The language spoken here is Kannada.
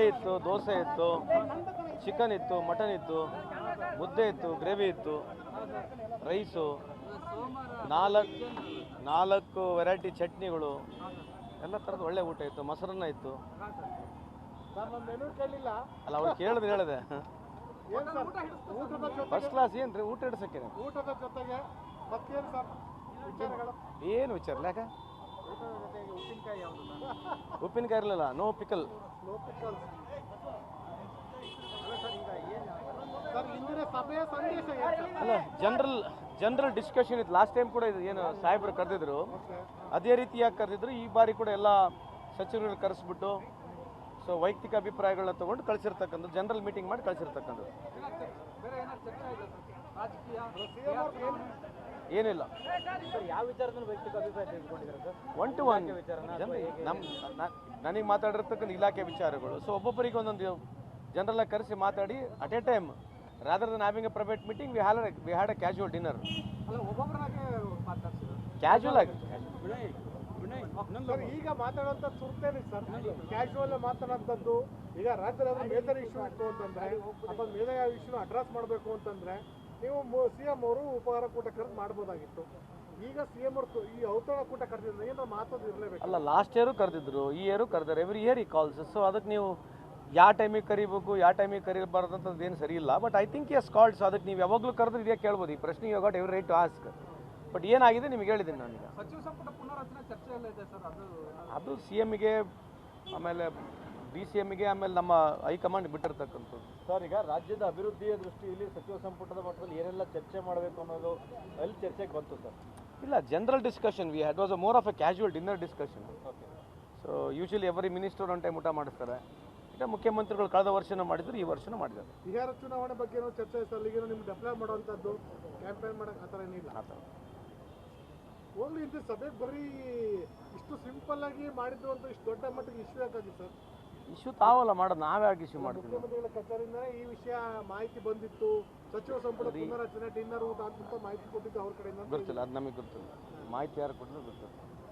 ಇಡ್ಲಿ ಇತ್ತು ದೋಸೆ ಇತ್ತು ಚಿಕನ್ ಇತ್ತು ಮಟನ್ ಇತ್ತು ಮುದ್ದೆ ಇತ್ತು ಗ್ರೇವಿ ಇತ್ತು ರೈಸು ನಾಲ್ಕು ನಾಲ್ಕು ವೆರೈಟಿ ಚಟ್ನಿಗಳು ಎಲ್ಲ ಥರದ ಒಳ್ಳೆ ಊಟ ಇತ್ತು ಮೊಸರನ್ನ ಇತ್ತು. ಅಲ್ಲ ಅವ್ರು ಕೇಳಿದ್ರೆ ಹೇಳಿದೆ. ಏನ್ ಫಸ್ಟ್ ಕ್ಲಾಸ್ ಏನ್ರಿ ಊಟ ಇಡ್ಸಕ್ಕೆ ಊಟದ ಜೊತೆಗೆ ಏನು ವಿಚಾರ ಯಾಕೆ ಉಪ್ಪಿನಕಾಯಿ ಇರಲಿಲ್ಲ ನೋ ಪಿಕಲ್ ಅಲ್ಲ ಜನರಲ್ ಜನರಲ್ ಡಿಸ್ಕಷನ್ ಇತ್ತು. ಲಾಸ್ಟ್ ಟೈಮ್ ಕೂಡ ಇದು ಏನು ಸಾಹೇಬರು ಕರೆದಿದ್ರು. ಅದೇ ರೀತಿಯಾಗಿ ಕರೆದಿದ್ರು. ಈ ಬಾರಿ ಕೂಡ ಎಲ್ಲ ಸಚಿವರುಗಳು ಕರೆಸ್ಬಿಟ್ಟು ಸೊ ವೈಯಕ್ತಿಕ ಅಭಿಪ್ರಾಯಗಳನ್ನ ತಗೊಂಡು ಕಳಿಸಿರ್ತಕ್ಕಂಥದ್ದು ಜನರಲ್ ಮೀಟಿಂಗ್ ಮಾಡಿ ಕಳಿಸಿರ್ತಕ್ಕಂಥದ್ದು. ಏನಿಲ್ಲ. ಸರ್ ಯಾವ ವಿಚಾರದಲ್ಲಿ ವೈಯಕ್ತಿಕ ಅಭಿಪ್ರಾಯ ತೆಗೆದುಕೊಂಡಿದ್ದಾರೆ ಸರ್? ಒನ್ ಟು ಒನ್ ನಮ್ಮ ನನಗೆ ಮಾತಾಡಿರ್ತಕ್ಕಂಥ ಇಲಾಖೆ ವಿಚಾರಗಳು. ಸೊ ಒಬ್ಬೊಬ್ಬರಿಗೆ ಒಂದೊಂದು ಜನರಲ್ಲ ಕರೆಸಿ ಮಾತಾಡಿ at a time rather than having a private meeting we had we had a casual dinner ಅಲ್ಲ ಒಬ್ಬೊಬ್ಬರಾಗೆ ಮಾತಾಡ್ಸಿದ್ರು. ಕ್ಯಾಶುವಲ್ ಆಗಿ. ಈಗ ಮಾತಾಡುವಂತ ಸುರ್ತೇನೆ ಸರ್. ಕ್ಯಾಶುವಲ್ ಮಾತಾಡುವಂಥದ್ದು ಈಗ ರಾಜ್ಯದ ಮೇಜರ್ ಇಶ್ಯೂ ಇತ್ತು ಅಂತಂದ್ರೆ ಅಥವಾ ಮೇಜರ್ ಇಶ್ಯೂನ ಅಡ್ರೆಸ್ ಮಾಡಬೇಕು ಅಂತಂದ್ರೆ ನೀವು ಸಿ ಎಂ ಅವರು ಉಪಹಾರ ಕೂಟ ಕರೆದು ಮಾಡ್ಬೋದಾಗಿತ್ತು. ಈಗ ಸಿ ಎಂ ಅವರು ಈ ಔತಣ ಕೂಟ ಕರೆದಿದ್ರೆ ಏನೋ ಮಾತಾಡ್ ಇರಲೇಬೇಕು. ಅಲ್ಲ ಲಾಸ್ಟ್ ಇಯರು ಕರೆದಿದ್ರು ಈ ಇಯರು ಕರೆದಾರೆ ಎವ್ರಿ ಇಯರ್ ಈ ಕಾಲ್ಸ್ ಸೊ ಅದಕ್ಕೆ ನೀವು ಯಾವ ಟೈಮಿಗೆ ಕರಿಬೇಕು ಯಾವ ಟೈಮಿಗೆ ಕರಿಬಾರ್ದು ಅಂತದ್ದು ಏನು ಸರಿ ಇಲ್ಲ. But I think yes calls ಅದಕ್ಕೆ ನೀವು ಯಾವಾಗಲೂ ಕರೆದ್ರೆ ಇದೇ ಕೇಳ್ಬೋದು. ಈ ಪ್ರಶ್ನೆ you got every right to ask but ಏನಾಗಿದೆ ನಿಮಗೆ ಹೇಳಿದ್ದೀನಿ ಈಗ. ಸಚಿವ ಸಂಪುಟ ಪುನರಚನೆ ಚರ್ಚೆ ಎಲ್ಲ ಇದೆ ಸರ್ ಅದು ಅದು ಸಿ ಎಮ್ಗೆ ಆಮೇಲೆ ಡಿ ಸಿ ಎಮ್ಗೆ ಆಮೇಲೆ ನಮ್ಮ ಹೈಕಮಾಂಡ್ ಬಿಟ್ಟಿರ್ತಕ್ಕಂಥದ್ದು. ಸರ್ ಈಗ ರಾಜ್ಯದ ಅಭಿವೃದ್ಧಿಯ ದೃಷ್ಟಿಯಲ್ಲಿ ಸಚಿವ ಸಂಪುಟದ ಮಟ್ಟದಲ್ಲಿ ಏನೆಲ್ಲ ಚರ್ಚೆ ಮಾಡಬೇಕು ಅನ್ನೋದು ಅಲ್ಲಿ ಚರ್ಚೆಗೆ ಬಂತು ಸರ್? ಇಲ್ಲ general discussion we had was a more of a casual dinner discussion okay so usually every minister one time ಊಟ ಮಾಡಿಸ್ತಾರೆ. ಈಗ ಮುಖ್ಯಮಂತ್ರಿಗಳು ಕಳೆದ ವರ್ಷನೂ ಮಾಡಿದ್ರು ಈ ವರ್ಷನೂ ಮಾಡಿದ್ದಾರೆ. ಬಿಹಾರ ಚುನಾವಣೆ ಬಗ್ಗೆ ಏನೋ ಚರ್ಚೆ ಸರ್. ಈಗ ನಿಮ್ಗೆ ಡೆಪ್ಲೈ ಮಾಡುವಂಥದ್ದು ಕ್ಯಾಂಪೇನ್ ಮಾಡಕ್ಕೆ ಆ ಥರ ಏನಿಲ್ಲ. ಆ ಥರ. ಹೋಗ್ಲಿ ಇದು ಸಭೆಗೆ ಬರೀ ಇಷ್ಟು ಸಿಂಪಲ್ ಆಗಿ ಮಾಡಿದ್ರು ಅಂತ ಇಷ್ಟು ದೊಡ್ಡ ಮಟ್ಟಿಗೆ ಇಶ್ಯೂ ಯಾಕಾಗಿ ಸರ್? ಇಶ್ಯೂ ತಾವಲ್ಲ ಮಾಡೋದು ನಾವೇ ಆಗಿ ಇಶ್ಯೂ ಮಾಡ್ತೀವಿ. ಮುಖ್ಯಮಂತ್ರಿಗಳ ಈ ವಿಷಯ ಮಾಹಿತಿ ಬಂದಿತ್ತು. ಸಚಿವ ಸಂಪುಟ ಪುನರಚನೆ ಡಿನ್ನರ್ ಊಟ ಅಂತ ಮಾಹಿತಿ ಕೊಟ್ಟಿದ್ದು ಅವ್ರ ಕಡೆಯಿಂದ ಗೊತ್ತಿಲ್ಲ ಅದು ನಮಗೆ ಗೊತ್ತಿಲ್ಲ. ಮಾಹಿತಿ ಯಾರು ಕೊಟ್ಟರು ಗೊತ್ತಿಲ್ಲ.